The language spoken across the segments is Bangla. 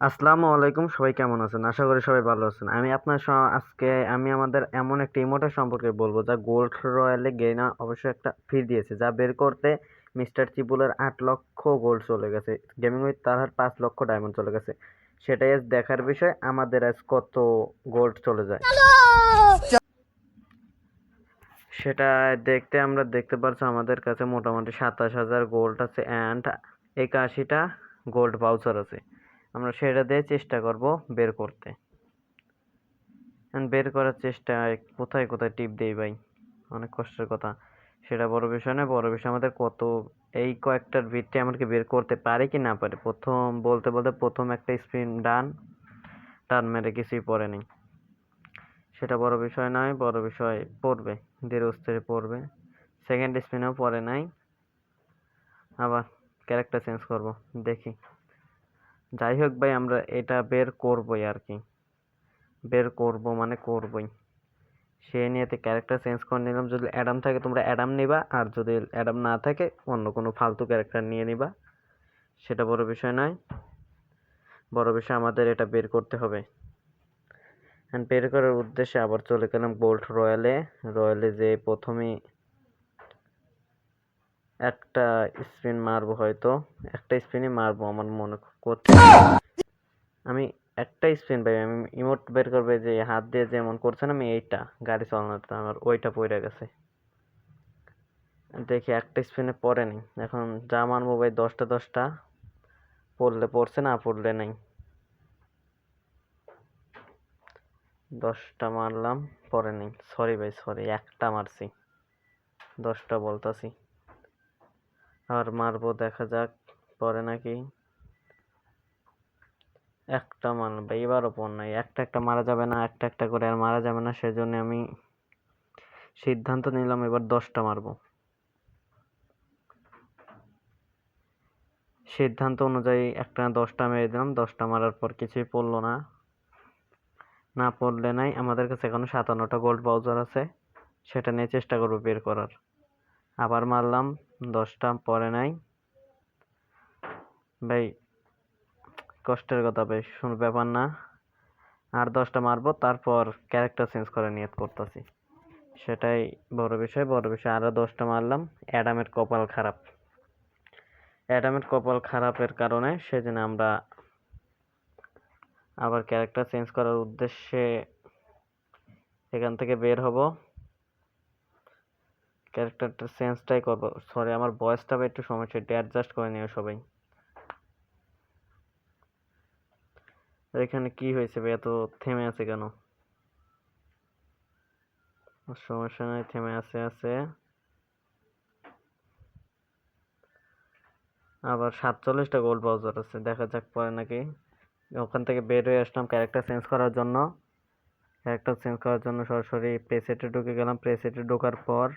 আসসালামু আলাইকুম, সবাই কেমন আছেন? আশা করি সবাই ভালো আছেন। আমি আপনার আজকে আমি আমাদের এমন একটা ইমোটের সম্পর্কে বলব, যা গোল্ড রয়্যালে গেইনা অবশ্যই একটা ফি দিয়েছে, যা বের করতে মিস্টার চিপুলের আট লক্ষ গোল্ড চলে গেছে। গেমিং উইথ তার পাঁচ লক্ষ ডায়মন্ড চলে গেছে। সেটাই আজ দেখার বিষয়, আমাদের আজ কত গোল্ড চলে যায়। সেটা দেখতে আমরা দেখতে পারছি আমাদের কাছে মোটামুটি সাতাশ হাজার গোল্ড আছে অ্যান্ড একাশিটা গোল্ড ভাউচার আছে। আমরা সেটা দিয়ে চেষ্টা করব বের করতে। বের করার চেষ্টা, কোথায় কোথায় টিপ দেই ভাই? অনেক কষ্টের কথা। সেটা বড় বিষয় না বড় বিষয় আমাদের কত, এই কয়েকটার ভিত্তি এমনকি বের করতে পারে কি না পারে। প্রথম, বলতে বলতে প্রথম একটা স্পিন ডান টান মেরে কিছুই পড়ে নেই। সেটা বড় বিষয় নয়, বড় বিষয় পড়বে ধীরে স্থিরে পড়বে। সেকেন্ড স্পিনেও পড়ে নাই। আবার ক্যারেক্টার চেঞ্জ করব, দেখি। যাই হোক ভাই, আমরা এটা বের করবই আর কি বের করব মানে করবই। সে নিয়েতে ক্যারেক্টার চেঞ্জ করে নিলাম। যদি অ্যাডাম থাকে, তোমরা অ্যাডাম নিবা। আর যদি অ্যাডাম না থাকে, অন্য কোনো ফালতু ক্যারেক্টার নিয়ে নিবা। সেটা বড় বিষয় নয়। বড় বিষয় আমাদের এটা বের করতে হবে। বের করার উদ্দেশ্যে আবার চলে গেলাম গোল্ড রয়্যালে রয়্যালে যে প্রথমেই একটা স্পিন মারবো হয়তো। একটা স্পিনই মারবো আমার মনে করছে আমি একটা স্পিন ভাই, আমি ইমোট বের করবে যে হাত দিয়ে যেমন করছে না আমি এইটা, গাড়ি চালানোটা, আমার ওইটা পড়ে গেছে। দেখি একটা স্পিনে পড়ে নাই। এখন যা মারবো ভাই দশটা দশটা, পড়লে পড়ছে, না পড়লে নেই। দশটা মারলাম পরে নেই। সরি ভাই সরি একটা মারছি। দশটা বলতাছি। আর মারবো, দেখা যাক, পরে নাকি। একটা মারলাম এবার এবারও পর নাই। একটা একটা মারা যাবে না, একটা একটা করে আর মারা যাবে না, সেজন্য আমি সিদ্ধান্ত নিলাম এবার দশটা মারবো। সিদ্ধান্ত অনুযায়ী একটা দশটা মেরে দিলাম, দশটা মারার পর কিছুই পড়ল না। না পড়লে নাই, আমাদের কাছে এখনও সাতান্নটা গোল্ড বাউচার আছে, সেটা নিয়ে চেষ্টা করব বের করার। আবার মারলাম দশটা পরে নাই। ভাই, কষ্টের কথা ভাই, শুন, ব্যাপার না। আর দশটা মারবো, তারপর ক্যারেক্টার চেঞ্জ করে নিয়ত করতেছি। সেটাই বড় বিষয় বড় বিষয়। আরও দশটা মারলাম, অ্যাডামের কপাল খারাপ। অ্যাডামের কপাল খারাপের কারণে সেজন্য আমরা আবার ক্যারেক্টার চেঞ্জ করার উদ্দেশ্যে এখান থেকে বের হব। ক্যারেক্টারটা চেঞ্জটাই করব। সরি আমার ভয়েসটা একটু সমস্যা, একটু অ্যাডজাস্ট করে নিও সবাই। এখানে কি হয়েছে ভাই এত থেমে আছে কেন? সমস্যা নাই, থেমে আছে আছে। আবার সাতচল্লিশটা গোল্ড বাউজার আছে, দেখা যাক পরে নাকি। ওখান থেকে বের হয়ে আসলাম ক্যারেক্টার চেঞ্জ করার জন্য। ক্যারেক্টার চেঞ্জ করার জন্য সরাসরি প্রেসেটে ঢুকে গেলাম। প্রেসেটে ঢোকার পর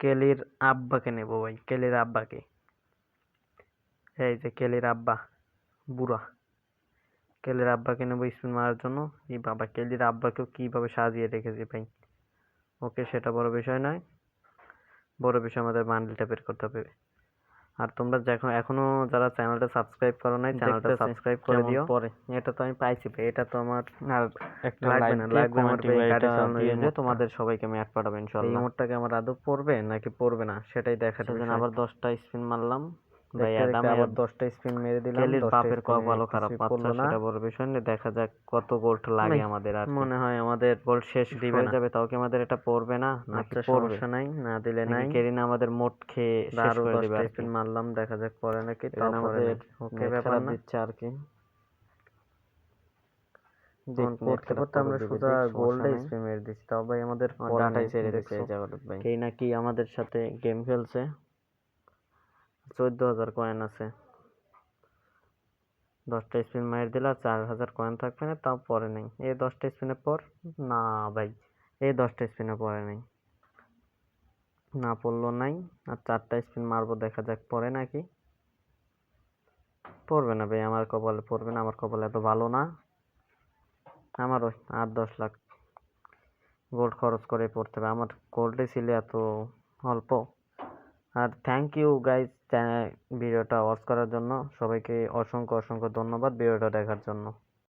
কেলির আব্বাকে নেব ভাই, কেলির আব্বাকে। এই যে কেলির আব্বা, বুড়া। কেলির আব্বাকে নেব স্পিন মারার জন্য। এই বাবা, কেলির আব্বাকেও কীভাবে সাজিয়ে রেখেছি ভাই? ওকে সেটা বড় বিষয় নয়, বড় বিষয় আমাদের বান্ডেলটা বের করতে হবে। আর তোমরা যখন এখনও যারা চ্যানেলটা সাবস্ক্রাইব করো নাই চ্যানেলটা সাবস্ক্রাইব করে দিও। পরে। এটা তো আমি পাইছি এটা তো আমার আর একটা লাগবে লাইক না লাইক লাগবে আমার গাড়ি চালানো তোমাদের সবাইকে আমি অ্যাড পাঠাবো এই ইনশাআল্লাহ মোটটাকে আমার আদৌ পড়বে নাকি পড়বে না সেটাই দেখার জন্য আবার আবার দশটা স্পিন মারলাম। আবার স্পিন মেরে দিলাম বাপের কপালও খারাপ কিছুই পড়ল না। সেটা বড় বিষয় না দেখা যাক কত গোল্ড লাগে আমাদের আর মনে হয় আমাদের গোল্ড শেষ দিবে যাবে তাও কি আমাদের এটা পড়বে না? নাকি পড়বে? নাই না দিলে নাই। কেরিনা আমাদের মোট খেয়ে শেষ করে দিবে আর spin মারলাম দেখা যাক পরে নাকি তাও আমাদের আমাদের ওকে ব্যাপার না। দিচ্ছে আর কি। করতে করতে আমরা সোজা গোল্ডে স্পিন মেরে দিচ্ছি তাও ভাই আমাদের ডাটাই ছেড়ে দিচ্ছে ভাই কেই নাকি আমাদের সাথে গেম খেলছে। চোদ্দ হাজার কয়েন আছে। দশটা স্পিন মার দিলে চার হাজার কয়েন থাকবে না, তাও পরে নেই। এই দশটা স্পিনের পর, না ভাই, এই দশটা স্পিনে পরে নেই। না পড়ল নাই, আর চারটা স্পিন মারবো, দেখা যাক পরে নাকি। পড়বে না ভাই, আমার কপালে পড়বে না, আমার কপালে এত ভালো না। আমার ওই আট দশ লাখ গোল্ড খরচ করে পড়তে হবে। আমার গোল্ডে ছিল এত অল্প। আর থ্যাংক ইউ গাইজ ভিডিওটা ওয়াচ করার জন্য। সবাইকে অসংখ্য অসংখ্য ধন্যবাদ ভিডিওটা দেখার জন্য।